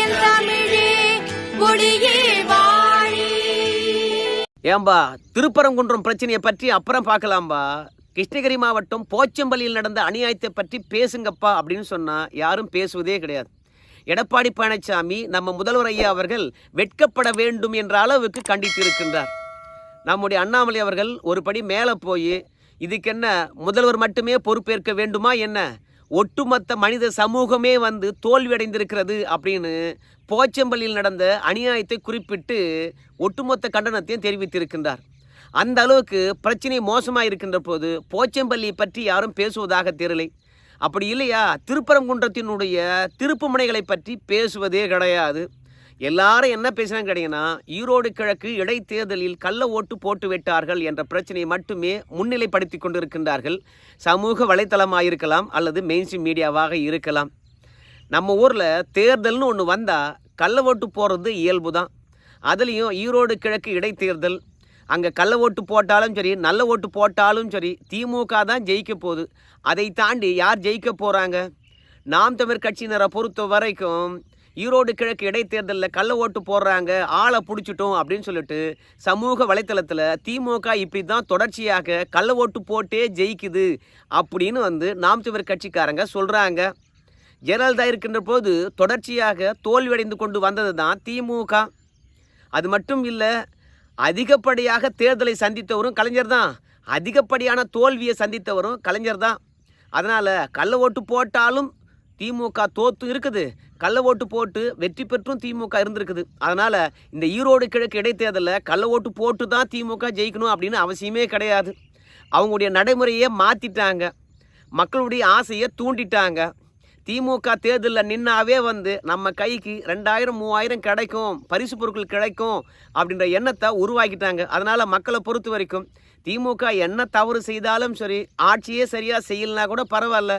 என் தமிழே கொடியே வாழி ஏம்பா திருப்பரங்குன்றம் பிரச்சனையை பற்றி அப்புறம் பார்க்கலாம்பா. கிருஷ்ணகிரி மாவட்டம் போச்சம்பள்ளியில் நடந்த அநியாயத்தை பற்றி பேசுங்கப்பா அப்படின்னு சொன்னால் யாரும் பேசுவதே கிடையாது. எடப்பாடி பழனிசாமி நம்ம முதல்வர் ஐயா அவர்கள் வெட்கப்பட வேண்டும் என்ற அளவுக்கு கண்டித்து இருக்கின்றார் நம்முடைய அண்ணாமலை அவர்கள் ஒரு படி மேலே போய் இதுக்கென்ன முதல்வர் மட்டுமே பொறுப்பேற்க வேண்டுமா என்ன? ஒட்டுமொத்த மனித சமூகமே வந்து தோல்வியடைந்திருக்கிறது அப்படின்னு போச்சம்பள்ளியில் நடந்த அநியாயத்தை குறிப்பிட்டு ஒட்டுமொத்த கண்டனத்தையும் தெரிவித்திருக்கின்றார். அந்த அளவுக்கு பிரச்சனை மோசமாக இருக்கின்ற போது போச்சம்பள்ளியை பற்றி யாரும் பேசுவதாக தெரியலை. அப்படி இல்லையா? திருப்பரங்குன்றத்தினுடைய திருப்புமுனைகளை பற்றி பேசுவதே கிடையாது. எல்லாரும் என்ன பேசினாங்க கேட்டீங்கன்னா ஈரோடு கிழக்கு இடைத்தேர்தலில் கள்ள ஓட்டு போட்டு விட்டார்கள் என்ற பிரச்சனையை மட்டுமே முன்னிலைப்படுத்தி கொண்டிருக்கின்றார்கள். சமூக வலைத்தளமாக இருக்கலாம் அல்லது மெயின்ஸ்ட்ரீம் மீடியாவாக இருக்கலாம். நம்ம ஊரில் தேர்தல்னு ஒன்று வந்தால் கள்ள ஓட்டு போகிறது இயல்பு தான் அதுலேயும் ஈரோடு கிழக்கு இடைத்தேர்தல் அங்கே கள்ள ஓட்டு போட்டாலும் சரி நல்ல ஓட்டு போட்டாலும் சரி திமுக தான் ஜெயிக்க போகுது. அதை தாண்டி யார் ஜெயிக்க போகிறாங்க நாம் தமிழ் கட்சியினரை பொறுத்த வரைக்கும் ஈரோடு கிழக்கு இடைத்தேர்தலில் கள்ள ஓட்டு போடுறாங்க ஆளை பிடிச்சிட்டோம் அப்படின்னு சொல்லிட்டு சமூக வலைத்தளத்தில் திமுக இப்படி தான் தொடர்ச்சியாக கள்ள ஓட்டு போட்டே ஜெயிக்குது அப்படின்னு வந்து நாம் தமிழ் கட்சிக்காரங்க சொல்கிறாங்க ஜெயலலிதா இருக்கின்ற போது தொடர்ச்சியாக தோல்வியடைந்து கொண்டு வந்தது தான் திமுக. அது மட்டும் இல்லை அதிகப்படியாக தேர்தலை சந்தித்தவரும் கலைஞர் தான் அதிகப்படியான தோல்வியை சந்தித்தவரும் கலைஞர் தான் அதனால் கள்ள ஓட்டு போட்டாலும் திமுக தோத்து இருக்குது. கள்ள ஓட்டு போட்டு வெற்றி பெற்றும் திமுக இருந்திருக்குது. அதனால் இந்த ஈரோடு கிழக்கு இடைத்தேர்தலில் கள்ள ஓட்டு போட்டு தான் திமுக ஜெயிக்கணும் அப்படின்னு அவசியமே கிடையாது. அவங்களுடைய நடைமுறையை மாற்றிட்டாங்க மக்களுடைய ஆசையை தூண்டிட்டாங்க. திமுக தேர்தலில் நின்னாவே வந்து நம்ம கைக்கு ரெண்டாயிரம் மூவாயிரம் கிடைக்கும் பரிசு பொருட்கள் கிடைக்கும் அப்படின்ற எண்ணத்தை உருவாக்கிட்டாங்க. அதனால் மக்களை பொறுத்த வரைக்கும் திமுக என்ன தவறு செய்தாலும் சரி ஆட்சியே சரியாக செய்யலைனா கூட பரவாயில்ல.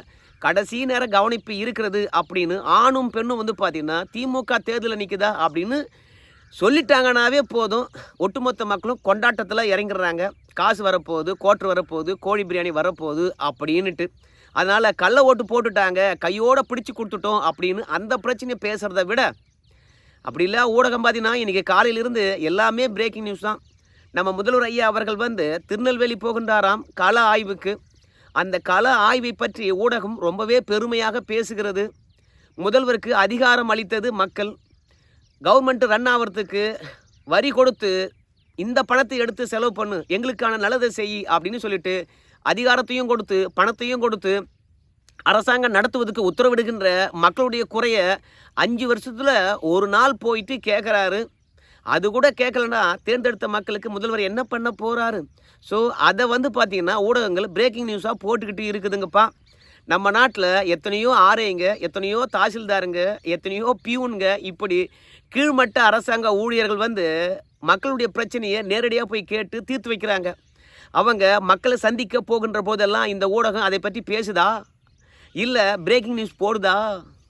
கடைசி நேர கவனிப்பு இருக்கிறது அப்படின்னு ஆணும் பெண்ணும் வந்து பார்த்தீங்கன்னா திமுக தேர்தலில் நிற்குதா அப்படின்னு சொல்லிட்டாங்கனாவே போதும். ஒட்டுமொத்த மக்களும் கொண்டாட்டத்தில் இறங்கிடுறாங்க. காசு வரப்போகுது கோட்ரு வரப்போகுது கோழி பிரியாணி வரப்போகுது அப்படின்னுட்டு. அதனால் கள்ள ஓட்டு போட்டுட்டாங்க கையோடு பிடிச்சி கொடுத்துட்டோம் அப்படின்னு அந்த பிரச்சனையை பேசுகிறத விட அப்படி இல்லை ஊடகம் பார்த்தீங்கன்னா இன்றைக்கி காலையிலிருந்து எல்லாமே பிரேக்கிங் நியூஸ் தான். நம்ம முதல்வர் ஐயா அவர்கள் வந்து திருநெல்வேலி போகின்றாராம் கள ஆய்வுக்கு. அந்த கள ஆய்வை பற்றி ஊடகம் ரொம்பவே பெருமையாக பேசுகிறது. முதல்வருக்கு அதிகாரம் அளித்தது மக்கள். கவர்மெண்ட் ரன் ஆகிறதுக்கு வரி கொடுத்து இந்த பணத்தை எடுத்து செலவு பண்ணு எங்களுக்கான நல்லதை செய் அப்படின்னு சொல்லிட்டு அதிகாரத்தையும் கொடுத்து பணத்தையும் கொடுத்து அரசாங்கம் நடத்துவதற்கு உத்தரவிடுகின்ற மக்களுடைய குறைய அஞ்சு வருஷத்தில் ஒரு நாள் போயிட்டு கேட்குறாரு அது கூட கேட்கலன்னா தேர்ந்தெடுத்த மக்களுக்கு முதல்வர் என்ன பண்ண போகிறாரு ஸோ அதை வந்து பார்த்திங்கன்னா ஊடகங்கள் பிரேக்கிங் நியூஸாக போட்டுக்கிட்டு இருக்குதுங்கப்பா. நம்ம நாட்டில் எத்தனையோ ஆரைங்க எத்தனையோ தாசில்தாருங்க எத்தனையோ பியூனுங்க இப்படி கீழ்மட்ட அரசாங்க ஊழியர்கள் வந்து மக்களுடைய பிரச்சனையை நேரடியாக போய் கேட்டு தீர்த்து வைக்கிறாங்க. அவங்க மக்களை சந்திக்க போகின்ற போதெல்லாம் இந்த ஊடகம் அதை பற்றி பேசுதா? இல்லை பிரேக்கிங் நியூஸ் போடுதா?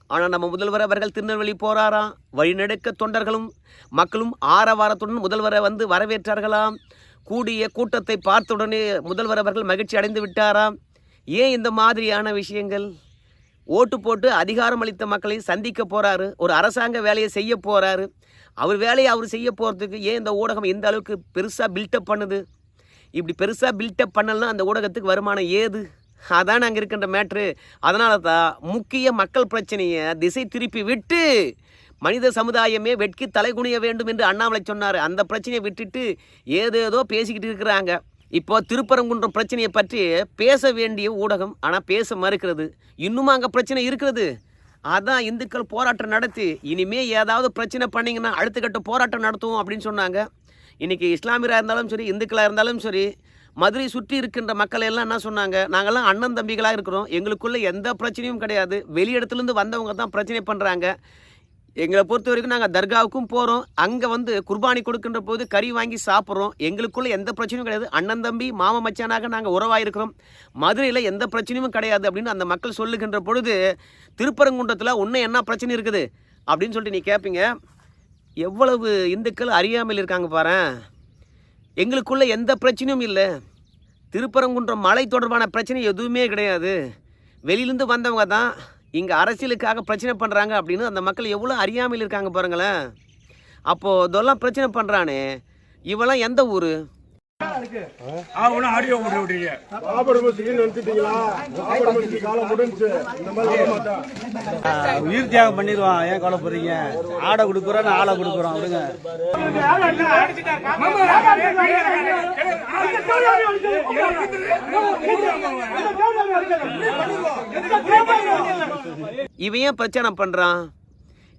ஆனால் நம்ம முதல்வர் அவர்கள் திருநெல்வேலி போறாராம் வழிநெடுக்க தொண்டர்களும் மக்களும் ஆரவாரத்துடன் முதல்வரை வந்து வரவேற்றார்களாம் கூடிய கூட்டத்தை பார்த்தவுடனே முதல்வர் அவர்கள் மகிழ்ச்சி அடைந்து விட்டாராம் ஏன் இந்த மாதிரியான விஷயங்கள்? ஓட்டு போட்டு அதிகாரம் அளித்த மக்களை சந்திக்க போறாரு ஒரு அரசாங்க வேலையை செய்ய போறாரு. அவர் வேலையை அவர் செய்ய போகிறதுக்கு ஏன் இந்த ஊடகம் எந்த அளவுக்கு பெருசாக பில்டப் பண்ணுது? இப்படி பெருசாக பில்டப் பண்ணலாம் அந்த ஊடகத்துக்கு வருமானம் ஏது? அதான் அங்கே இருக்கின்ற மேட்ரு அதனால தான் முக்கிய மக்கள் பிரச்சனையை திசை திருப்பி விட்டு மனித சமுதாயமே வெட்கி தலைகுனிய வேண்டும் என்று அண்ணாமலை சொன்னார். அந்த பிரச்சனையை விட்டுட்டு ஏதேதோ பேசிக்கிட்டு இருக்கிறாங்க. இப்போ திருப்பரங்குன்றம் பிரச்சனையை பற்றி பேச வேண்டிய ஊடகம் ஆனால் பேச மறுக்கிறது. இன்னும் அங்கே பிரச்சனை இருக்கிறது? அதான் இந்துக்கள் போராட்டம் நடத்தி இனிமே ஏதாவது பிரச்சனை பண்ணிங்கன்னா அடுத்த கட்ட போராட்டம் நடத்துவோம் அப்படின்னு சொன்னாங்க. இன்றைக்கி இஸ்லாமியராக இருந்தாலும் சரி இந்துக்களாக இருந்தாலும் சரி மதுரை சுற்றி இருக்கின்ற மக்கள் எல்லாம் என்ன சொன்னாங்க? நாங்கள்லாம் அண்ணன் தம்பிகளாக இருக்கிறோம். எங்களுக்குள்ளே எந்த பிரச்சனையும் கிடையாது. வெளியிடத்துலேருந்து வந்தவங்க தான் பிரச்சனை பண்ணுறாங்க எங்களை பொறுத்த வரைக்கும் நாங்கள் தர்காவுக்கும் போகிறோம் அங்கே வந்து குர்பானி கொடுக்கின்ற போது கறி வாங்கி சாப்பிட்றோம். எங்களுக்குள்ளே எந்த பிரச்சனையும் கிடையாது. அண்ணன் தம்பி மாம மச்சானாக நாங்கள் உறவாக இருக்கிறோம் மதுரையில் எந்த பிரச்சனையும் கிடையாது அப்படின்னு அந்த மக்கள் சொல்லுகின்ற பொழுது திருப்பரங்குன்றத்தில் இன்னும் என்ன பிரச்சனை இருக்குது? அப்படின்னு சொல்லிட்டு நீ கேட்பீங்க எவ்வளவு இந்துக்கள் அறியாமல் இருக்காங்க பாரேன். எங்களுக்குள்ள எந்த பிரச்சனையும் இல்லை. திருப்பரங்குன்றம் மலை தொடர்பான பிரச்சனை எதுவுமே கிடையாது. வெளியிலேருந்து வந்தவங்க தான் இங்கே அரசியலுக்காக பிரச்சனை பண்ணுறாங்க அப்படின்னு அந்த மக்கள் எவ்வளோ அறியாமையில் இருக்காங்க பாருங்களேன். அப்போது இதெல்லாம் பிரச்சனை பண்ணுறானே இவெல்லாம் எந்த ஊர்? அவனும் ஆடியோ விட்டு விட்டீங்க பாபர் மசூதின்னு நினைச்சிட்டீங்களா பாபர் மசூதி காலம் முடிஞ்சு இந்த மாதிரி வர மாட்டான் உயிர் தியாகம் பண்ணிடுவான். ஏன் கவலைப்படுறீங்க? ஆடை கொடுக்குறோம் ஆளை கொடுக்குறோம். விடுங்க. இவன் ஏன் பிரச்சனை பண்ணுறான்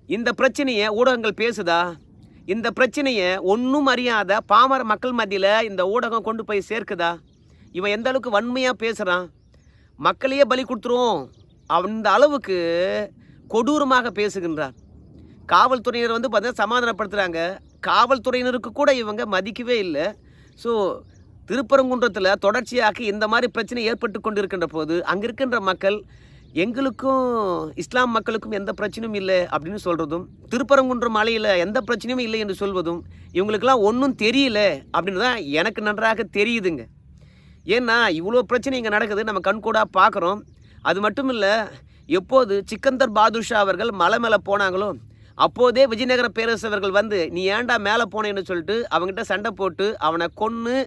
இந்த பிரச்சனையை ஊடகங்கள் பேசுதா? இந்த பிரச்சனையை ஒன்றும் அறியாத பாமர மக்கள் மத்தியில் இந்த ஊடகம் கொண்டு போய் சேர்க்குதா? இவன் எந்த அளவுக்கு வன்மையாக பேசுகிறான் மக்களையே பலி கொடுத்துருவோம் அந்த அளவுக்கு கொடூரமாக பேசுகின்றார். காவல்துறையினர் வந்து பார்த்தீங்கன்னா சமாதானப்படுத்துகிறாங்க காவல்துறையினருக்கு கூட இவங்க மதிக்கவே இல்லை. ஸோ திருப்பரங்குன்றத்தில் தொடர்ச்சியாக இந்த மாதிரி பிரச்சனை ஏற்பட்டு கொண்டிருக்கின்ற போது அங்கே இருக்கின்ற மக்கள் எங்களுக்கும் இஸ்லாம் மக்களுக்கும் எந்த பிரச்சனையும் இல்லை அப்படின்னு சொல்கிறதும் திருப்பரங்குன்றம் மலையில் எந்த பிரச்சனையும் இல்லை என்று சொல்வதும் இவங்களுக்கெல்லாம் ஒன்றும் தெரியல அப்படின்னு தான் எனக்கு நன்றாக தெரியுதுங்க. ஏன்னா இவ்வளோ பிரச்சனை இங்கே நடக்குது நம்ம கண்கூடாக பார்க்குறோம் அது மட்டும் இல்லை எப்போது சிக்கந்தர் பாதுஷா அவர்கள் மலை மேலே போனாங்களோ அப்போதே விஜயநகர பேரரசவர்கள் வந்து நீ ஏன்டா மேலே போனேன்னு சொல்லிட்டு அவங்ககிட்ட சண்டை போட்டு அவனை கொன்று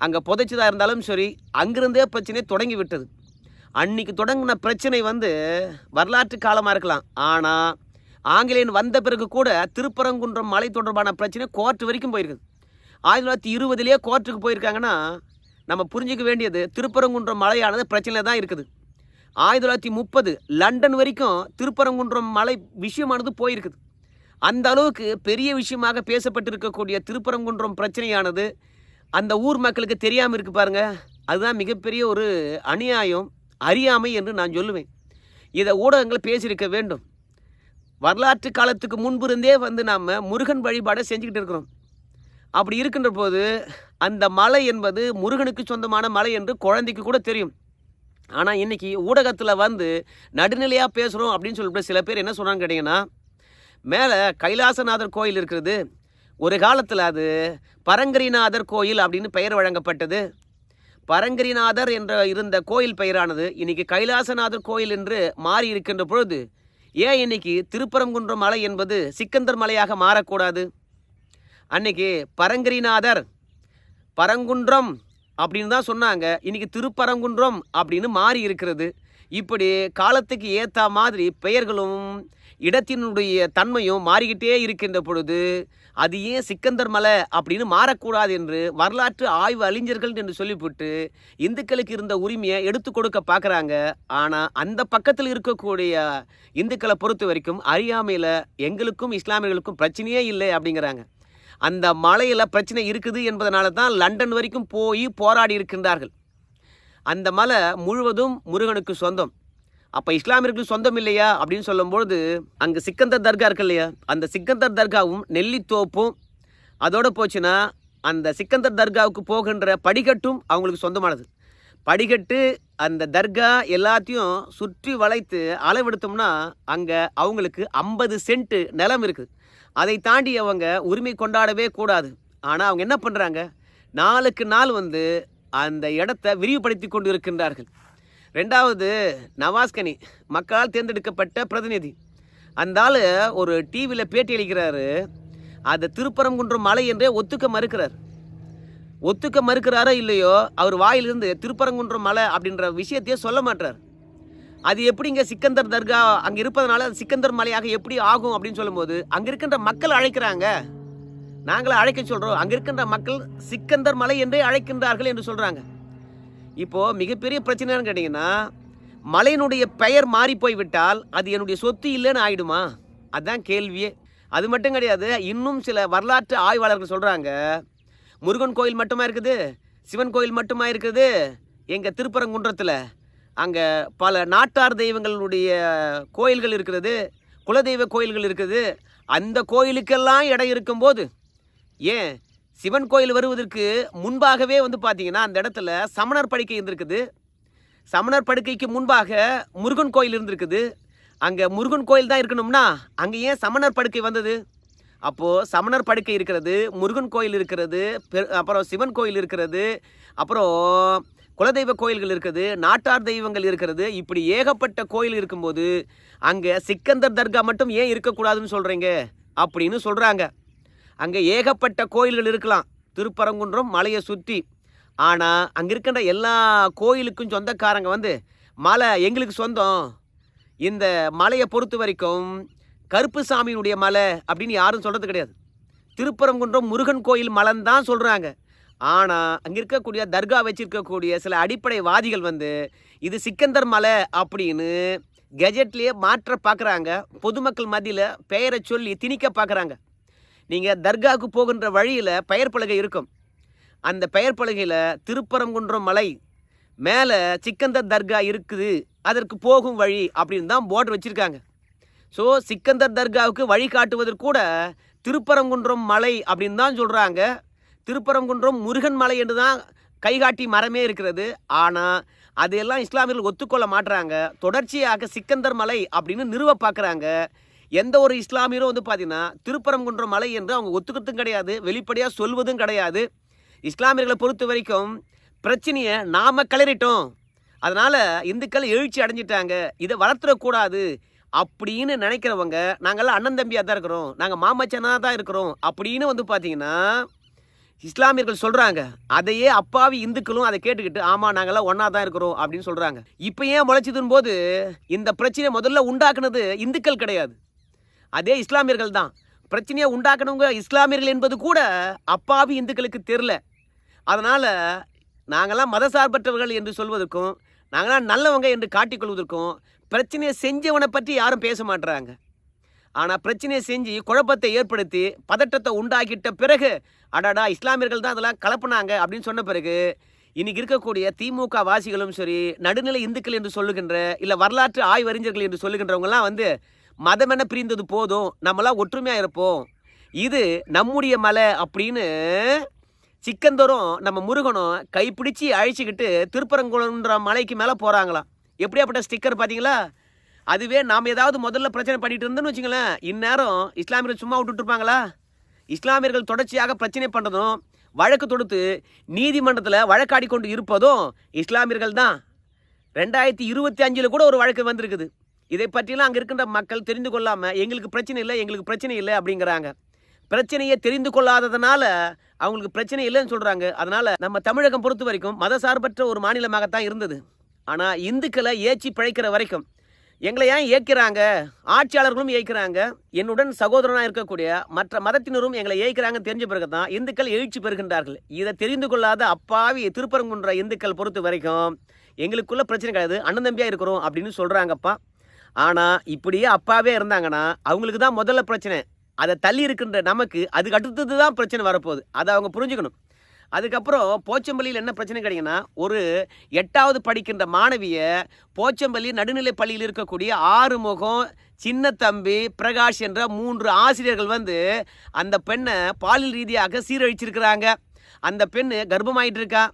அங்கே புதைச்சதாக இருந்தாலும் சரி அங்கிருந்தே பிரச்சனை தொடங்கி விட்டது. அன்னைக்கு தொடங்கின பிரச்சனை வந்து வரலாற்று காலமாக இருக்கலாம். ஆனால் ஆங்கிலேயன் வந்த பிறகு கூட திருப்பரங்குன்றம் மலை தொடர்பான பிரச்சனை கோர்ட் வரைக்கும் போயிருக்குது. ஆயிரத்தி தொள்ளாயிரத்தி இருபதுலேயே கோர்ட்டுக்கு போயிருக்காங்கன்னா நம்ம புரிஞ்சிக்க வேண்டியது திருப்பரங்குன்றம் மலையானது பிரச்சனையில் தான் இருக்குது. ஆயிரத்தி தொள்ளாயிரத்தி முப்பது லண்டன் வரைக்கும் திருப்பரங்குன்றம் மலை விஷயமானது போயிருக்குது. அந்த அளவுக்கு பெரிய விஷயமாக பேசப்பட்டிருக்கக்கூடிய திருப்பரங்குன்றம் பிரச்சனையானது அந்த ஊர் மக்களுக்கு தெரியாமல் இருக்கு பாருங்கள் அதுதான் மிகப்பெரிய ஒரு அநியாயம். அறியாமை என்று நான் சொல்லுவேன். இதை ஊடகங்கள் பேசியிருக்க வேண்டும். வரலாற்று காலத்துக்கு முன்பிருந்தே வந்து நாம் முருகன் வழிபாடை செஞ்சுக்கிட்டு இருக்கிறோம். அப்படி இருக்கின்ற போது அந்த மலை என்பது முருகனுக்கு சொந்தமான மலை என்று குழந்தைக்கு கூட தெரியும். ஆனால் இன்றைக்கி ஊடகத்தில் வந்து நடுநிலையாக பேசுகிறோம் அப்படின்னு சொல்லிட்டு சில பேர் என்ன சொல்கிறாங்க கேட்டிங்கன்னா மேலே கைலாசநாதர் கோயில் இருக்கிறது. ஒரு காலத்தில் அது பரங்கரிநாதர் கோயில் அப்படின்னு பெயர் வழங்கப்பட்டது. பரங்கரிநாதர் என்ற இருந்த கோயில் பெயரானது இன்னைக்கு கைலாசநாதர் கோயில் என்று மாறி இருக்கின்ற பொழுது ஏன் இன்னைக்கு திருப்பரங்குன்றம் மலை என்பது சிக்கந்தர் மலையாக மாறக்கூடாது? அன்னைக்கு பரங்கரிநாதர் பரங்குன்றம் அப்படின்னு தான் சொன்னாங்க. இன்னைக்கு திருப்பரங்குன்றம் அப்படின்னு மாறி இருக்கிறது இப்படி காலத்துக்கு ஏற்ற மாதிரி பெயர்களும் இடத்தினுடைய தன்மையும் மாறிக்கிட்டே இருக்கின்ற பொழுது அது ஏன் சிக்கந்தர் மலை அப்படின்னு மாறக்கூடாது என்று வரலாற்று ஆய்வு அறிஞர்கள் என்று சொல்லிவிட்டு இந்துக்களுக்கு இருந்த உரிமையை எடுத்து கொடுக்க பார்க்குறாங்க. ஆனால் அந்த பக்கத்தில் இருக்கக்கூடிய இந்துக்களை பொறுத்த வரைக்கும் அறியாமையில் எங்களுக்கும் இஸ்லாமியர்களுக்கும் பிரச்சனையே இல்லை அப்படிங்கிறாங்க. அந்த மலையில் பிரச்சனை இருக்குது என்பதனால தான் லண்டன் வரைக்கும் போய் போராடி இருக்கின்றார்கள். அந்த மலை முழுவதும் முருகனுக்கு சொந்தம். அப்போ இஸ்லாமியர்களுக்கு சொந்தம் இல்லையா அப்படின்னு சொல்லும்பொழுது அங்கே சிக்கந்தர் தர்கா இருக்கு இல்லையா? அந்த சிக்கந்தர் தர்காவும் நெல்லித்தோப்பும் அதோடு போச்சுன்னா அந்த சிக்கந்தர் தர்காவுக்கு போகின்ற படிக்கட்டும் அவங்களுக்கு சொந்தமானது. படிக்கட்டு அந்த தர்கா எல்லாத்தையும் சுற்றி வளைத்து அளவெடுத்தோம்னா அங்கே அவங்களுக்கு ஐம்பது சென்ட்டு நிலம் இருக்குது அதை தாண்டி அவங்க உரிமை கொண்டாடவே கூடாது. ஆனால் அவங்க என்ன பண்ணுறாங்க நாளுக்கு நாள் வந்து அந்த இடத்த விரிவுபடுத்தி கொண்டு இருக்கின்றார்கள். ரெண்டாவது நவாஸ்கனி மக்களால் தேர்ந்தெடுக்கப்பட்ட பிரதிநிதி. அந்த ஆள் ஒரு டிவியில் பேட்டி அளிக்கிறாரு. அது திருப்பரங்குன்றம் மலை என்றே ஒத்துக்க மறுக்கிறார். ஒத்துக்க மறுக்கிறாரோ இல்லையோ அவர் வாயிலிருந்து திருப்பரங்குன்றம் மலை அப்படின்ற விஷயத்தையே சொல்ல மாட்டார். அது எப்படிங்க சிக்கந்தர் தர்கா அங்கே இருப்பதனால அது சிக்கந்தர் மலையாக எப்படி ஆகும் அப்படின்னு சொல்லும்போது அங்கே இருக்கின்ற மக்கள் அழைக்கிறாங்க. நாங்களே அழைக்க சொல்கிறோம் அங்கே இருக்கின்ற மக்கள் சிக்கந்தர் மலை என்றே அழைக்கின்றார்கள் என்று சொல்கிறாங்க இப்போது மிகப்பெரிய பிரச்சனைன்னு கேட்டிங்கன்னா மலையினுடைய பெயர் மாறி போய்விட்டால் அது என்னுடைய சொத்து இல்லைன்னு ஆகிடுமா அதுதான் கேள்வியே அது மட்டும் கிடையாது இன்னும் சில வரலாற்று ஆய்வாளர்கள் சொல்கிறாங்க முருகன் கோயில் மட்டுமா இருக்குது? சிவன் கோயில் மட்டுமா இருக்குது? எங்கள் திருப்பரங்குன்றத்தில் அங்கே பல நாட்டார் தெய்வங்களுடைய கோயில்கள் இருக்கிறது குலதெய்வ கோயில்கள் இருக்குது. அந்த கோயிலுக்கெல்லாம் இடம் இருக்கும்போது ஏன் சிவன் கோயில் வருவதற்கு முன்பாகவே வந்து பார்த்தீங்கன்னா அந்த இடத்துல சமணர் படுக்கை இருந்திருக்குது. சமணர் படுக்கைக்கு முன்பாக முருகன் கோயில் இருந்திருக்குது. அங்கே முருகன் கோயில் தான் இருக்கணும்னா அங்கே ஏன் சமணர் படுக்கை வந்தது. அப்போது சமணர் படுக்கை இருக்கிறது முருகன் கோயில் இருக்கிறது அப்புறம் சிவன் கோயில் இருக்கிறது அப்புறம் குலதெய்வ கோயில்கள் இருக்குது நாட்டார் தெய்வங்கள் இருக்கிறது. இப்படி ஏகப்பட்ட கோயில் இருக்கும்போது அங்கே சிக்கந்தர் தர்கா மட்டும் ஏன் இருக்கக்கூடாதுன்னு சொல்கிறீங்க அப்படின்னு சொல்கிறாங்க அங்கே ஏகப்பட்ட கோயில்கள் இருக்கலாம். திருப்பரங்குன்றம் மலையை சுற்றி ஆனால் அங்கே இருக்கின்ற எல்லா கோயிலுக்கும் சொந்தக்காரங்க வந்து மலை எங்களுக்கு சொந்தம். இந்த மலையை பொறுத்த வரைக்கும் கருப்புசாமியினுடைய மலை அப்படின்னு யாரும் சொல்கிறது கிடையாது. திருப்பரங்குன்றம் முருகன் கோயில் மலைன்னு தான் சொல்கிறாங்க ஆனால் அங்கே இருக்கக்கூடிய தர்கா வச்சிருக்கக்கூடிய சில அடிப்படைவாதிகள் வந்து இது சிக்கந்தர் மலை அப்படின்னு கெஜெட்லேயே மாற்ற பார்க்குறாங்க பொதுமக்கள் மத்தியில் பெயரை சொல்லி திணிக்க பார்க்குறாங்க நீங்கள் தர்காவுக்கு போகின்ற வழியில் பெயர் பலகை இருக்கும். அந்த பெயர் பலகையில் திருப்பரங்குன்றம் மலை மேலே சிக்கந்தர் தர்கா இருக்குது. அதற்கு போகும் வழி அப்படின்னு தான் போர்டு வச்சுருக்காங்க. ஸோ சிக்கந்தர் தர்காவுக்கு வழி காட்டுவதற்கு கூட திருப்பரங்குன்றம் மலை அப்படின்னு தான் சொல்கிறாங்க திருப்பரங்குன்றம் முருகன் மலை என்று தான் கைகாட்டி மரமே இருக்கிறது. ஆனால் அதையெல்லாம் இஸ்லாமியர்கள் ஒத்துக்கொள்ள மாட்டுறாங்க தொடர்ச்சியாக சிக்கந்தர் மலை அப்படின்னு நிறுவ பார்க்குறாங்க. எந்த ஒரு இஸ்லாமியரும் வந்து பார்த்தீங்கன்னா திருப்பரங்குன்றம் மலை என்று அவங்க ஒத்துக்கிறதும் கிடையாது வெளிப்படையாக சொல்வதும் கிடையாது. இஸ்லாமியர்களை பொறுத்த வரைக்கும் பிரச்சனையை நாம் கிளறிட்டோம் அதனால் இந்துக்கள் எழுச்சி அடைஞ்சிட்டாங்க. இதை வளர்த்துடக்கூடாது அப்படின்னு நினைக்கிறவங்க நாங்கள்லாம் அண்ணன் தம்பியாக தான் இருக்கிறோம். நாங்கள் மாமச்சனாக தான் இருக்கிறோம். அப்படின்னு வந்து பார்த்தீங்கன்னா இஸ்லாமியர்கள் சொல்கிறாங்க அதையே அப்பாவி இந்துக்களும் அதை கேட்டுக்கிட்டு ஆமாம் நாங்கள்லாம் ஒன்றா தான் இருக்கிறோம் அப்படின்னு சொல்கிறாங்க இப்போ ஏன் முளைச்சதுன்னு போது இந்த பிரச்சனையை முதல்ல உண்டாக்குனது இந்துக்கள் கிடையாது. அதே இஸ்லாமியர்கள் தான். பிரச்சனையை உண்டாக்குனவங்க இஸ்லாமியர்கள் என்பது கூட அப்பாவி இந்துக்களுக்கு தெரில அதனால் நாங்களாம் மதசார்பற்றவர்கள் என்று சொல்வதற்கும் நாங்களாம் நல்லவங்க என்று காட்டிக்கொள்வதற்கும் பிரச்சனையை செஞ்சவனை பற்றி யாரும் பேச மாட்டுறாங்க ஆனால் பிரச்சனையை செஞ்சு குழப்பத்தை ஏற்படுத்தி பதட்டத்தை உண்டாக்கிட்ட பிறகு அடாடா இஸ்லாமியர்கள் தான் அதெல்லாம் கலப்புனாங்க அப்படின்னு சொன்ன பிறகு இன்றைக்கி இருக்கக்கூடிய திமுக வாசிகளும் சரி நடுநிலை இந்துக்கள் என்று சொல்லுகின்ற இல்லை வரலாற்று ஆய்வறிஞர்கள் என்று சொல்லுகின்றவங்கலாம் வந்து மதம் என பிரிந்தது போதும்? நம்மளாம் ஒற்றுமையாக இருப்போம். இது நம்முடைய மலை அப்படின்னு சிக்கந்தோறும் நம்ம முருகனும் கைப்பிடிச்சி அழிச்சிக்கிட்டு திருப்பரங்குளன்ற மலைக்கு மேலே போகிறாங்களாம் எப்படியாப்பட்ட ஸ்டிக்கர் பார்த்தீங்களா அதுவே நாம் ஏதாவது முதல்ல பிரச்சனை பண்ணிட்டு இருந்தோம்னு வச்சுங்களேன் இந்நேரம் இஸ்லாமியர்கள் சும்மா விட்டுட்டுருப்பாங்களா இஸ்லாமியர்கள் தொடர்ச்சியாக பிரச்சனை பண்ணுறதும் வழக்கு தொடுத்து நீதிமன்றத்தில் வழக்காடி கொண்டு இருப்பதும் இஸ்லாமியர்கள் தான் ரெண்டாயிரத்தி இருபத்தி அஞ்சில் கூட ஒரு வழக்கு வந்திருக்குது. இதை பற்றிலாம் அங்கே இருக்கின்ற மக்கள் தெரிந்து கொள்ளாமல் எங்களுக்கு பிரச்சனை இல்லை எங்களுக்கு பிரச்சனை இல்லை அப்படிங்கிறாங்க. பிரச்சனையை தெரிந்து கொள்ளாததுனால அவங்களுக்கு பிரச்சனை இல்லைன்னு சொல்கிறாங்க அதனால் நம்ம தமிழகம் பொறுத்த வரைக்கும் மதசார்பற்ற ஒரு மாநிலமாகத்தான் இருந்தது. ஆனால் இந்துக்களை ஏச்சி பிழைக்கிற வரைக்கும் எங்களை ஏன் ஏற்கிறாங்க ஆட்சியாளர்களும் ஏற்கிறாங்க என்னுடன் சகோதரனாக இருக்கக்கூடிய மற்ற மதத்தினரும் எங்களை ஏற்கிறாங்க தெரிஞ்ச பிறகு தான் இந்துக்கள் எழுச்சி பெறுகின்றார்கள். இதை தெரிந்து கொள்ளாத அப்பாவி திருப்பரங்குன்ற இந்துக்கள் பொறுத்த வரைக்கும் எங்களுக்குள்ள பிரச்சனை கிடையாது. அண்ணன் தம்பியாக இருக்கிறோம் அப்படின்னு சொல்கிறாங்கப்பா ஆனால் இப்படியே அப்பாவே இருந்தாங்கன்னா அவங்களுக்கு தான் முதல்ல பிரச்சனை. அதை தள்ளி இருக்கின்ற நமக்கு அதுக்கு அடுத்தது தான் பிரச்சனை வரப்போகுது. அதை அவங்க புரிஞ்சுக்கணும். அதுக்கப்புறம் போச்சம்பள்ளியில் என்ன பிரச்சனை கிடைக்குன்னா ஒரு எட்டாவது படிக்கின்ற மாணவியை போச்சம்பள்ளி நடுநிலை பள்ளியில் இருக்கக்கூடிய ஆறுமுகம் சின்ன தம்பி பிரகாஷ் என்ற மூன்று ஆசிரியர்கள் வந்து அந்த பெண்ணை பாலியல் ரீதியாக சீரழிச்சிருக்கிறாங்க. அந்த பெண்ணு கர்ப்பமாயிட்டு இருக்கா.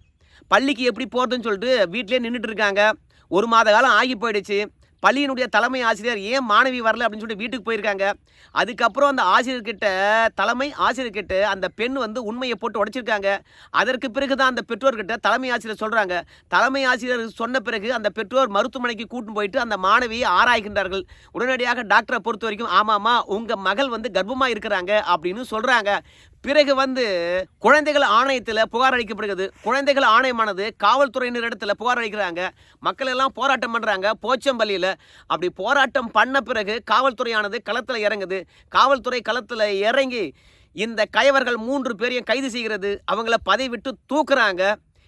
பள்ளிக்கு எப்படி போகிறதுன்னு சொல்லிட்டு வீட்டிலே நின்றுட்டு இருக்காங்க. ஒரு மாத காலம் ஆகி போயிடுச்சு. பள்ளியினுடைய தலைமை ஆசிரியர் ஏன் மாணவி வரல அப்படின்னு சொல்லிட்டு வீட்டுக்கு போயிருக்காங்க. அதுக்கப்புறம் அந்த ஆசிரியர்கிட்ட தலைமை ஆசிரியர்கிட்ட அந்த பெண் வந்து உண்மையை போட்டு உடைச்சிருக்காங்க. அதற்கு பிறகு தான் அந்த பெற்றோர்கிட்ட தலைமை ஆசிரியர் சொல்கிறாங்க தலைமை ஆசிரியர் சொன்ன பிறகு அந்த பெற்றோர் மருத்துவமனைக்கு கூட்டின்னு போயிட்டு அந்த மாணவியை ஆராய்கின்றார்கள். உடனடியாக டாக்டரை பொறுத்த வரைக்கும் ஆமாம்மா உங்கள் மகள் வந்து கர்ப்பமாக இருக்கிறாங்க அப்படின்னு சொல்கிறாங்க பிறகு வந்து குழந்தைகள் ஆணையத்தில் புகார் அளிக்கப்படுகிறது. குழந்தைகள் ஆணையமானது காவல்துறையினர் இடத்துல புகார் அளிக்கிறாங்க. மக்கள் எல்லாம் போராட்டம் பண்ணுறாங்க போச்சம்பள்ளியில் அப்படி போராட்டம் பண்ண பிறகு காவல்துறையானது களத்தில் இறங்குது. காவல்துறை களத்தில் இறங்கி இந்த கயவர்கள் மூன்று பேரையும் கைது செய்கிறது. அவங்கள பதவி விட்டு தூக்குறாங்க.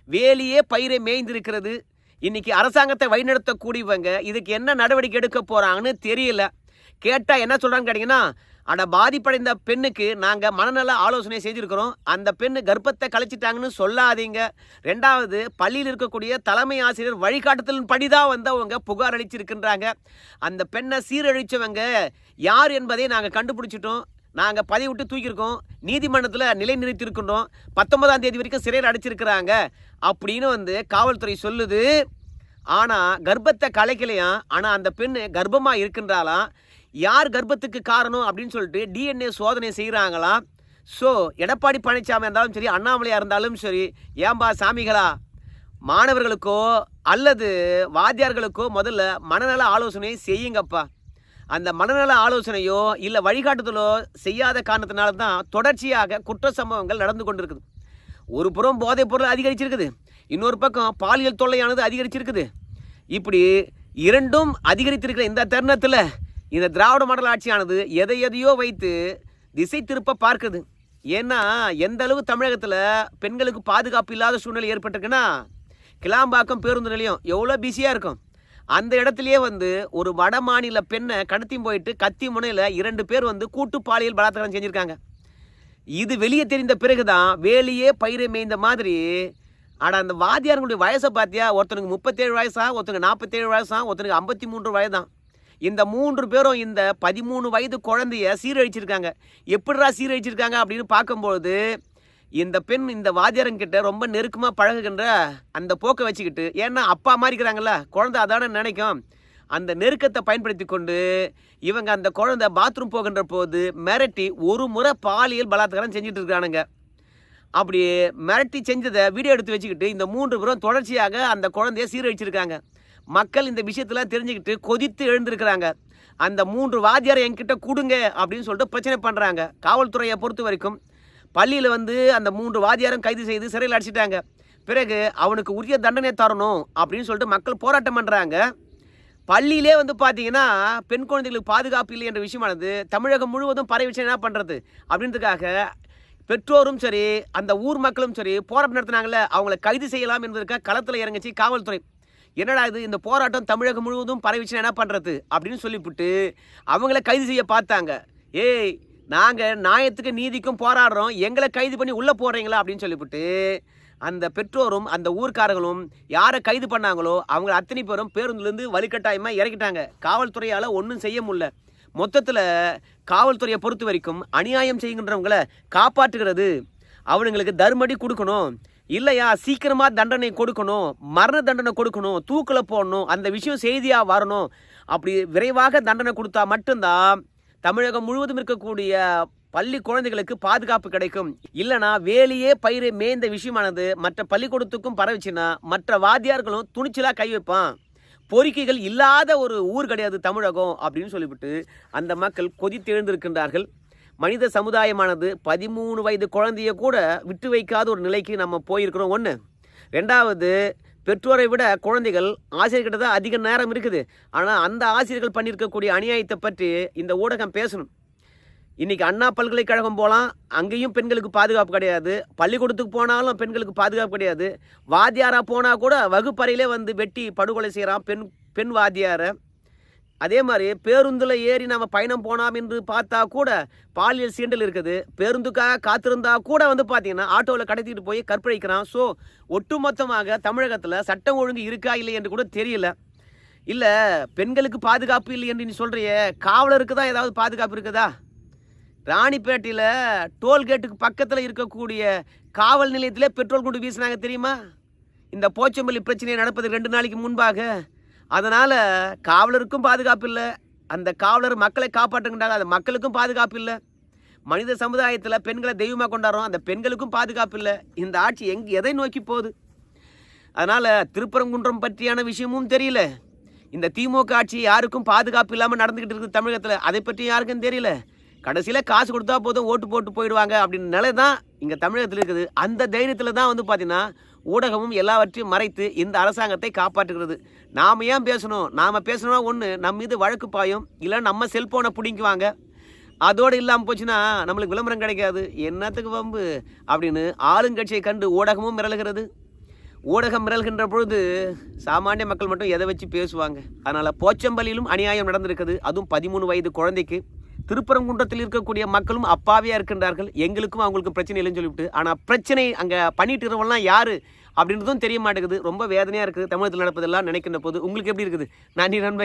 வேலியே பயிரை மேய்ந்திருக்கிறது. இன்னைக்கு அரசாங்கத்தை வழிநடத்தக்கூடியவங்க இதுக்கு என்ன நடவடிக்கை எடுக்க போகிறாங்கன்னு தெரியல. கேட்டால் என்ன சொல்கிறாங்கன்னு கேட்டிங்கன்னா ஆனால் பாதிப்படைந்த பெண்ணுக்கு நாங்கள் மனநல ஆலோசனை செய்திருக்கிறோம். அந்த பெண்ணு கர்ப்பத்தை கழிச்சிட்டாங்கன்னு சொல்லாதீங்க. ரெண்டாவது பள்ளியில் இருக்கக்கூடிய தலைமை ஆசிரியர் வழிகாட்டுதலின் படிதான் வந்து அவங்க புகார் அளிச்சிருக்கின்றாங்க. அந்த பெண்ணை சீரழிச்சவங்க யார் என்பதை நாங்கள் கண்டுபிடிச்சிட்டோம். நாங்கள் பதவி விட்டு தூக்கியிருக்கோம். நீதிமன்றத்தில் நிலைநிறுத்தியிருக்கின்றோம். பத்தொன்பதாம் தேதி வரைக்கும் சிறையில் அடைச்சிருக்கிறாங்க அப்படின்னு வந்து காவல்துறை சொல்லுது. ஆனால் கர்ப்பத்தை கலைக்கலையாம். ஆனால் அந்த பெண்ணு கர்ப்பமாக இருக்கின்றாலாம் யார் கர்ப்பத்துக்கு காரணம் அப்படின்னு சொல்லிட்டு டிஎன்ஏ சோதனை செய்கிறாங்களாம் ஸோ எடப்பாடி பழனிசாமி இருந்தாலும் சரி அண்ணாமலையாக இருந்தாலும் சரி ஏம்பா சாமிகளா? மாணவர்களுக்கோ அல்லது வாத்தியார்களுக்கோ முதல்ல மனநல ஆலோசனை செய்யுங்கப்பா. அந்த மனநல ஆலோசனையோ இல்லை வழிகாட்டுதலோ செய்யாத காரணத்தினால தான் தொடர்ச்சியாக குற்ற சம்பவங்கள் நடந்து கொண்டிருக்குது. ஒரு புறம் போதைப் பொருள் அதிகரிச்சிருக்குது. இன்னொரு பக்கம் பாலியல் தொல்லையானது அதிகரிச்சிருக்குது. இப்படி இரண்டும் அதிகரித்திருக்கிற இந்த தருணத்தில் இந்த திராவிட மாடல் ஆட்சியானது எதை எதையோ வைத்து திசை திருப்ப பார்க்குது. ஏன்னா எந்த அளவு தமிழகத்தில் பெண்களுக்கு பாதுகாப்பு இல்லாத சூழ்நிலை ஏற்பட்டிருக்குன்னா கிளாம்பாக்கம் பேருந்து நிலையம் எவ்வளோ பிஸியாக இருக்கும். அந்த இடத்துலையே வந்து ஒரு வட மாநில பெண்ணை கடத்தி போயிட்டு கத்தி முனையில் இரண்டு பேர் வந்து கூட்டு பாலியல் பலாத்காரம் செஞ்சுருக்காங்க. இது வெளியே தெரிந்த பிறகுதான் வேலையே பயிரை மேய்ந்த மாதிரி ஆனால் அந்த வாத்தியார்களுடைய வயசை பார்த்தியா ஒருத்தனுக்கு முப்பத்தேழு வயசா ஒருத்தனுக்கு நாற்பத்தேழு வயசா ஒருத்தனுக்கு ஐம்பத்தி மூன்று வயதான் இந்த மூன்று பேரும் இந்த பதிமூணு வயது குழந்தைய சீரழிச்சிருக்காங்க. எப்படிரா சீரழிச்சிருக்காங்க அப்படின்னு பார்க்கும்பொழுது இந்த பெண் இந்த வாத்தியாரங்கிட்ட ரொம்ப நெருக்கமாக பழகுகின்ற அந்த போக்கை வச்சுக்கிட்டு ஏன்னா அப்பா மாதிரி இருக்கிறாங்கல்ல குழந்தை அதான நினைக்கும். அந்த நெருக்கத்தை பயன்படுத்தி கொண்டு இவங்க அந்த குழந்தை பாத்ரூம் போகின்ற போது மிரட்டி ஒரு முறை பாலியல் பலாத்காரம் செஞ்சுட்டு இருக்கானுங்க அப்படி மிரட்டி செஞ்சதை வீடியோ எடுத்து வச்சுக்கிட்டு இந்த மூன்று பேரும் தொடர்ச்சியாக அந்த குழந்தைய சீரழிச்சிருக்காங்க. மக்கள் இந்த விஷயத்தெல்லாம் தெரிஞ்சுக்கிட்டு கொதித்து எழுந்திருக்கிறாங்க. அந்த மூன்று வாத்தியாரை என்கிட்ட கொடுங்க அப்படின்னு சொல்லிட்டு பிரச்சனை பண்ணுறாங்க காவல்துறையை பொறுத்த வரைக்கும் பள்ளியில் வந்து அந்த மூன்று வாத்தியாரும் கைது செய்து சிறையில் அடிச்சிட்டாங்க. பிறகு அவனுக்கு உரிய தண்டனை தரணும் அப்படின்னு சொல்லிட்டு மக்கள் போராட்டம் பண்ணுறாங்க பள்ளியிலே வந்து பார்த்தீங்கன்னா பெண் குழந்தைகளுக்கு பாதுகாப்பு இல்லை என்ற விஷயமானது தமிழகம் முழுவதும் பரவிச்சு என்ன பண்ணுறது அப்படின்றதுக்காக பெற்றோரும் சரி அந்த ஊர் மக்களும் சரி போராட்டம் நடத்தினாங்கல்ல அவங்கள கைது செய்யலாம் என்பதற்காக களத்தில் இறங்கிச்சு காவல்துறை. என்னடா இது இந்த போராட்டம் தமிழகம் முழுவதும் பரவிச்சுன்னா என்ன பண்ணுறது அப்படின்னு சொல்லிவிட்டு அவங்கள கைது செய்ய பார்த்தாங்க. ஏய் நாங்கள் நியாயத்துக்கு நீதிக்கும் போராடுறோம் எங்களை கைது பண்ணி உள்ளே போடுறீங்களா? அப்படின்னு சொல்லிவிட்டு அந்த பெற்றோரும் அந்த ஊர்க்காரர்களும் யாரை கைது பண்ணாங்களோ அவங்க அத்தனை பேரும் பேருந்துலேருந்து வலுக்கட்டாயமாக இறக்கிட்டாங்க. காவல்துறையால் ஒன்றும் செய்ய முடியல. மொத்தத்தில் காவல்துறையை பொறுத்த வரைக்கும் அநியாயம் செய்கின்றவங்களை காப்பாற்றுகிறது. அவனுங்களுக்கு தர்மடி கொடுக்கணும். இல்லையா சீக்கிரமாக தண்டனை கொடுக்கணும் மரண தண்டனை கொடுக்கணும் தூக்கில் போடணும் அந்த விஷயம் செய்தியாக வரணும். அப்படி விரைவாக தண்டனை கொடுத்தா மட்டும்தான் தமிழகம் முழுவதும் இருக்கக்கூடிய பள்ளி குழந்தைகளுக்கு பாதுகாப்பு கிடைக்கும். இல்லைனா வேலையே பயிரை மேய்ந்த விஷயமானது மற்ற பள்ளிக்கூடத்துக்கும் பரவிச்சுன்னா மற்ற வாத்தியார்களும் துணிச்சலாக கை வைப்பான். பொறிக்கைகள் இல்லாத ஒரு ஊர் கிடையாது தமிழகம் அப்படின்னு சொல்லிவிட்டு அந்த மக்கள் கொதித்து எழுந்திருக்கின்றார்கள் மனித சமுதாயமானது பதிமூணு வயது குழந்தைய கூட விட்டு வைக்காத ஒரு நிலைக்கு நம்ம போயிருக்கிறோம். ஒன்று ரெண்டாவது பெற்றோரை விட குழந்தைகள் ஆசிரியர்கிட்ட தான் அதிக நேரம் இருக்குது. ஆனால் அந்த ஆசிரியர்கள் பண்ணியிருக்கக்கூடிய அநியாயத்தை பற்றி இந்த ஊடகம் பேசணும். இன்னைக்கு அண்ணா பல்கலைக்கழகம் போகலாம் அங்கேயும் பெண்களுக்கு பாதுகாப்பு கிடையாது. பள்ளிக்கூடத்துக்கு போனாலும் பெண்களுக்கு பாதுகாப்பு கிடையாது. வாத்தியாராக போனால் கூட வகுப்பறையிலே வந்து வெட்டி படுகொலை செய்கிறான் பெண் பெண் வாத்தியாரை. அதே மாதிரி பேருந்தில் ஏறி நம்ம பயணம் போனோம் என்று பார்த்தா கூட பாலியல் சீண்டல் இருக்குது. பேருந்துக்காக காத்திருந்தா கூட வந்து பார்த்தீங்கன்னா ஆட்டோவில் கடத்திட்டு போய் கற்பழிக்கிறான். ஸோ ஒட்டுமொத்தமாக தமிழகத்தில் சட்டம் ஒழுங்கு இருக்கா இல்லை என்று கூட தெரியல. இல்லை பெண்களுக்கு பாதுகாப்பு இல்லை என்று நீ சொல்கிறியே காவலருக்கு தான் ஏதாவது பாதுகாப்பு இருக்குதா? ராணிப்பேட்டையில் டோல்கேட்டுக்கு பக்கத்தில் இருக்கக்கூடிய காவல் நிலையத்திலே பெட்ரோல் கொண்டு வீசினாங்க தெரியுமா? இந்த போச்சம்பள்ளி பிரச்சனை நடப்பது ரெண்டு நாளைக்கு முன்பாக. அதனால் காவலருக்கும் பாதுகாப்பு இல்லை. அந்த காவலர் மக்களை காப்பாற்றுகின்றாங்க அந்த மக்களுக்கும் பாதுகாப்பு இல்லை. மனித சமுதாயத்தில் பெண்களை தெய்வமாக கொண்டாடுறோம். அந்த பெண்களுக்கும் பாதுகாப்பு இல்லை. இந்த ஆட்சி எங் எதை நோக்கி போகுது? அதனால் திருப்பரங்குன்றம் பற்றியான விஷயமும் தெரியல. இந்த திமுக ஆட்சி யாருக்கும் பாதுகாப்பு இல்லாமல் நடந்துக்கிட்டு இருக்குது தமிழகத்தில். அதை பற்றி யாருக்கும் தெரியல. கடைசியில் காசு கொடுத்தா போதும் ஓட்டு போட்டு போயிடுவாங்க அப்படின்னு நிலை தான் இங்கே தமிழகத்தில் இருக்குது. அந்த தைரியத்தில் தான் வந்து பார்த்தீங்கன்னா ஊடகமும் எல்லாவற்றையும் மறைத்து இந்த அரசாங்கத்தை காப்பாற்றுகிறது. நாம் ஏன் பேசணும்? நாம் பேசணும்னா ஒன்று நம்ம மீது வழக்கு பாயும் இல்லை நம்ம செல்ஃபோனை பிடிங்குவாங்க அதோடு இல்லாமல் போச்சுன்னா நம்மளுக்கு விளம்பரம் கிடைக்காது. என்னத்துக்கு வம்பு? அப்படின்னு ஆளுங்கட்சியை கண்டு ஊடகமும் மிரளுகிறது. ஊடகம் மிரல்கின்ற பொழுது சாமானிய மக்கள் மட்டும் எதை வச்சு பேசுவாங்க? அதனால் போச்சம்பள்ளியிலும் அநியாயம் நடந்திருக்குது. அதுவும் பதிமூணு வயது குழந்தைக்கு. திருப்பரங்குன்றத்தில் இருக்கக்கூடிய மக்களும் அப்பாவியாக இருக்கின்றார்கள். எங்களுக்கும் அவங்களுக்கும் பிரச்சனை இல்லைன்னு சொல்லிவிட்டு ஆனால் பிரச்சனை அங்கே பண்ணிட்டு இருக்கிறவங்களாம் யார் அப்படின்றதும் தெரிய மாட்டேங்குது. ரொம்ப வேதனையாக இருக்குது. தமிழகத்தில் நடப்பதெல்லாம் நினைக்கின்ற போது. உங்களுக்கு எப்படி இருக்குது? நன்றி நண்பர்கள்.